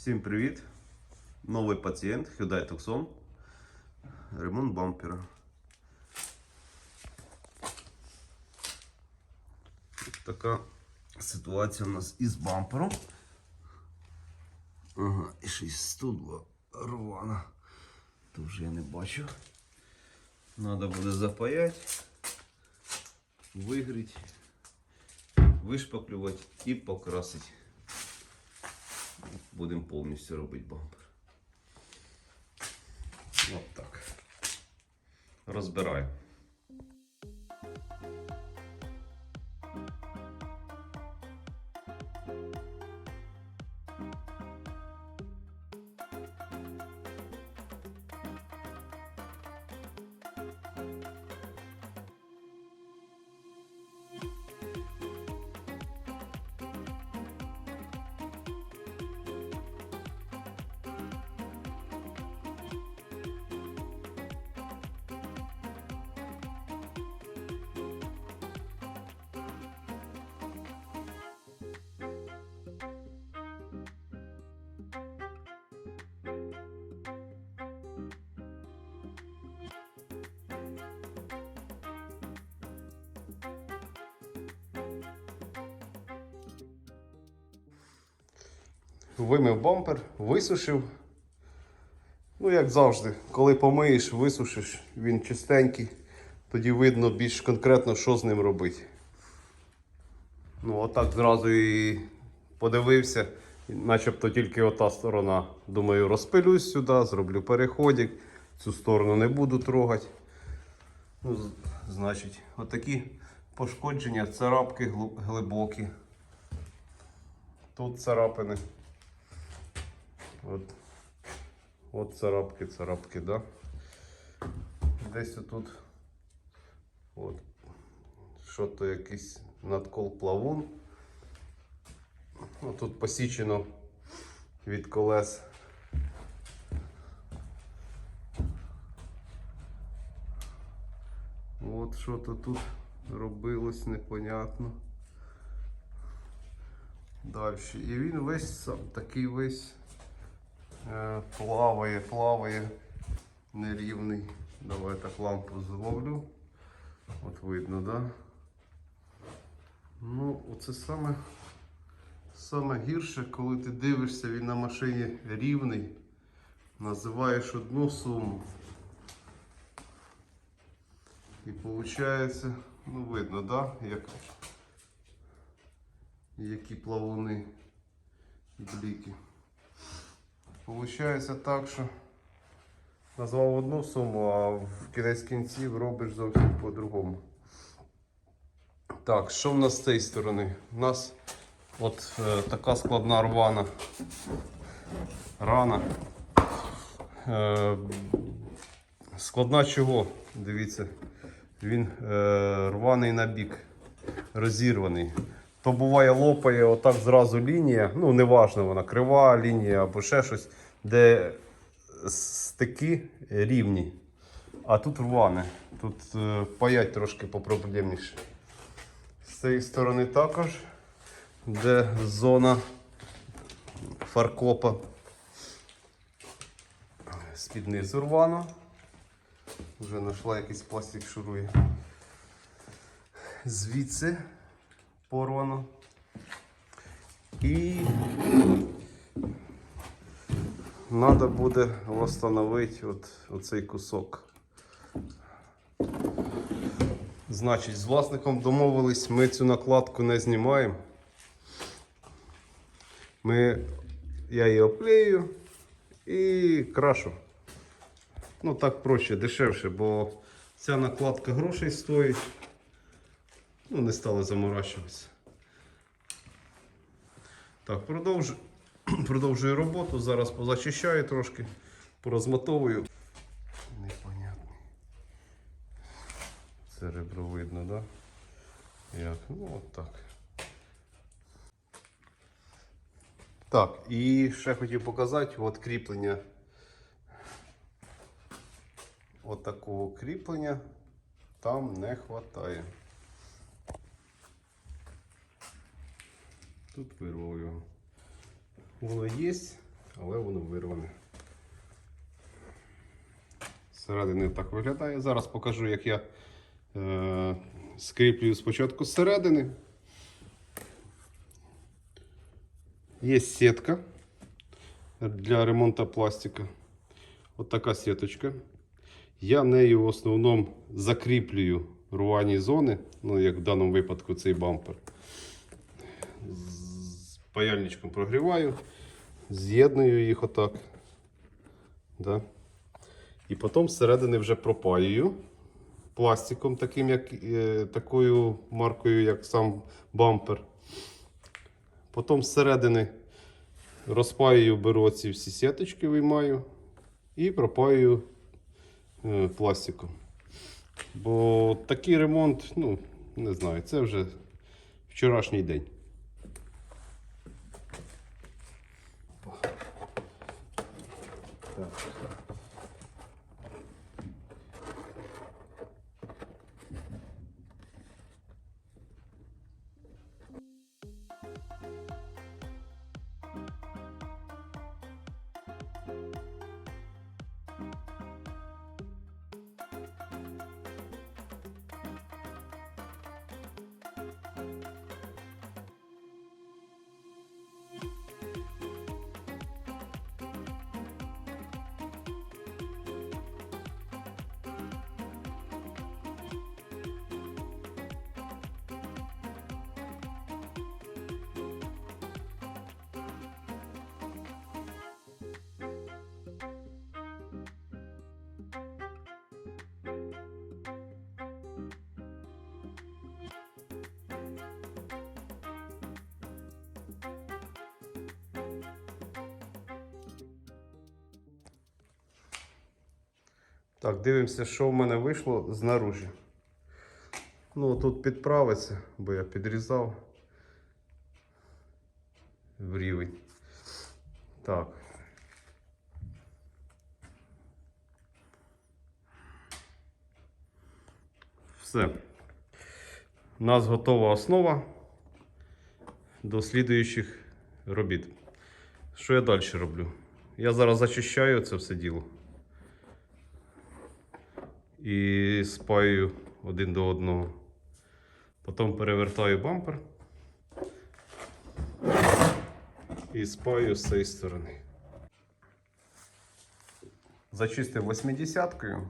Всім привіт! Новий пацієнт Hyundai Tucson. Ремонт бампера. Така ситуація у нас із бампером. Ага, і ще й студла рвана. Тут вже я не бачу. Надо буде запаяти, вигріти, вишпаклювати і покрасити. Будемо повністю робити бампер. От так. Розбираю. Вимив бампер, висушив. Ну, як завжди, коли помиєш, висушиш, він чистенький, тоді видно більш конкретно, що з ним робити. Ну, отак зразу і подивився, начебто тільки ота сторона. Думаю, розпилюсь сюди, зроблю переходик, цю сторону не буду трогати. Ну, значить, отакі пошкодження, царапки глибокі. Тут царапини. От, от царапки, царапки, да? Десь отут. От. Що то якийсь надкол плавун. Тут посічено від колес. От що то тут робилось, непонятно. Далі. І він весь сам такий весь плаває, плаває, нерівний. Давай так лампу зловлю. От видно, да? Ну, оце саме, саме гірше, коли ти дивишся, він на машині рівний, називаєш одну суму. І виходить, ну видно, да? Як, які плавуни бліки. Получається так, що назвав одну суму, а в кінець кінців робиш зовсім по-другому. Так, що в нас з цієї сторони? У нас от е, така складна рвана рана. Е, складна чого? Дивіться, він е, рваний на бік, розірваний. То буває лопає отак зразу лінія, ну неважно вона крива лінія або ще щось, де стики рівні. А тут рване. Тут е, паять трошки попроблемніше. З цієї сторони також, де зона фаркопа. З-під низу рвано. Вже знайшла якийсь пластик шурує. Звідси порвано. І треба буде встановити от, оцей кусок. Значить, з власником домовились, ми цю накладку не знімаємо. Ми, я її оклею і крашу. Ну так проще, дешевше, бо ця накладка грошей стоїть. Ну, не стали заморачуватися. Так, продовжу, продовжую роботу. Зараз позачищаю трошки, порозмотовую. Непонятний. Це ребро видно, да? Як? Ну от так. Так, і ще хотів показати от кріплення. От кріплення там не вистачає. Тут вирвав його. Воно є, але воно вирване. Зсередини так виглядає. Зараз покажу, як я е, скріплюю спочатку зсередини. Є сітка для ремонту пластика. От така сіточка. Я нею в основному закріплюю рвані зони, ну як в даному випадку цей бампер. З паяльничком прогріваю, з'єдную їх отак. Да? І потім зсередини вже пропаюю пластиком, таким, як, е, такою маркою, як сам бампер. Потім зсередини розпаюю, беру ці всі сіточки, виймаю і пропаюю е, пластиком. Бо такий ремонт, ну, не знаю, це вже вчорашній день. Так. Так, дивимося, що в мене вийшло знаружі. Ну, тут підправиться, бо я підрізав в рівень. Так. Все. У нас готова основа до слідуючих робіт. Що я далі роблю? Я зараз зачищаю це все діло і спаю один до одного. Потім перевертаю бампер і спаю з цієї сторони. Зачистив 80-кою.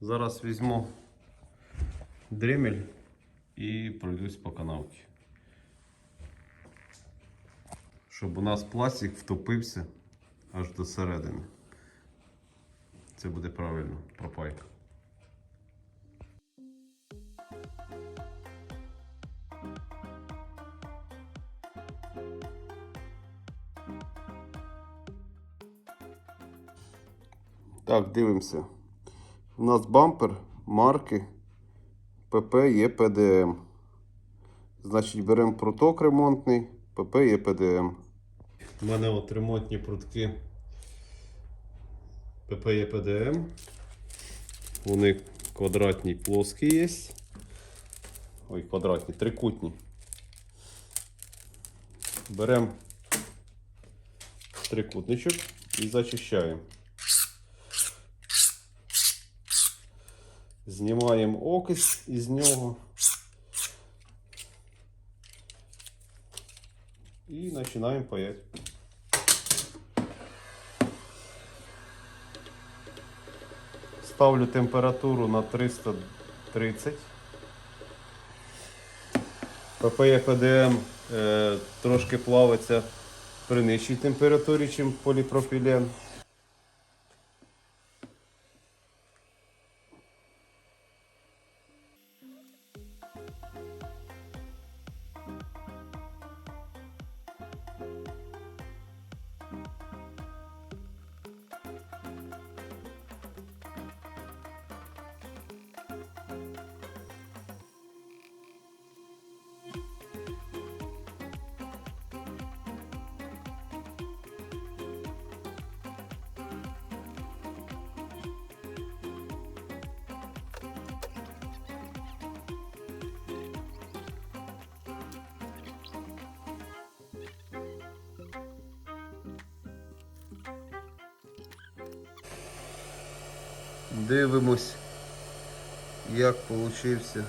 Зараз візьму дремель і пройдусь по канавці. Щоб у нас пластик втопився аж до середини. Це буде правильно, пропайка. Так, дивимося. У нас бампер марки ПП ЄПДМ. Значить, беремо пруток ремонтний, ПП ЄПДМ. У мене от ремонтні прутки ПП ПДМ. Вони квадратні плоскі є. Ой, квадратні, трикутні. Беремо трикутничок і зачищаємо. Знімаємо окись із нього. І починаємо паяти. Ставлю температуру на 330. ППЕ ПДМ е, трошки плавиться при нижчій температурі, ніж поліпропілен. Дивимось, як получився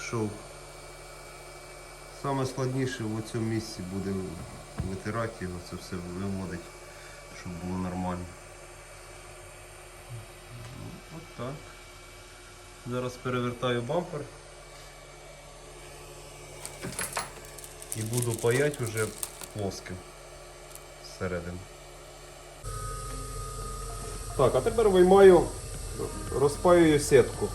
шов. Саме складніше в цьому місці буде витирати його, це все виводить, щоб було нормально. От так. Зараз перевертаю бампер. І буду паять уже плоским зсередини. Так, а тепер виймаю, розпаюю сітку.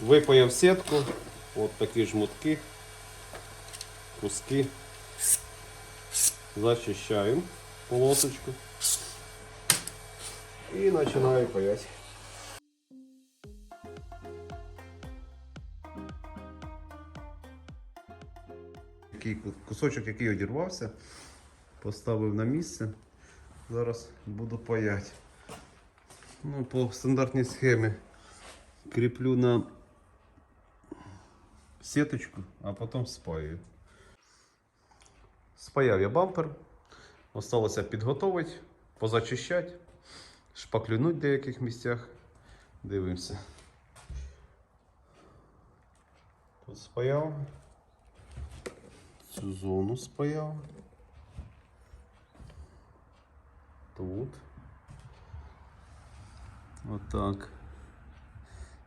Випаяв сітку, от такі жмутки, куски. Зачищаємо полосочку і починаю паять. Такий кусочок, який одірвався, поставив на місце. Зараз буду паять. Ну, по стандартній схемі кріплю на сіточку, а потім спаюю. Спаяв я бампер. Осталося підготовити, позачищати, шпаклюнуть в деяких місцях. Дивимося. Тут спаяв. Цю зону спаяв. Тут. Отак.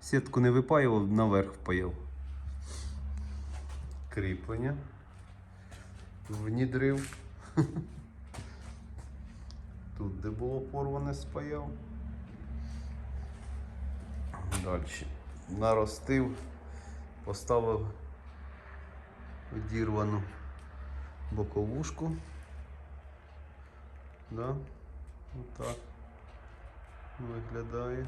Сітку не випаював, наверх впаяв. Кріплення. Внідрив. Тут, де було порване, спаяв. Далі. Наростив, поставив відірвану боковушку. Да? Отак виглядає.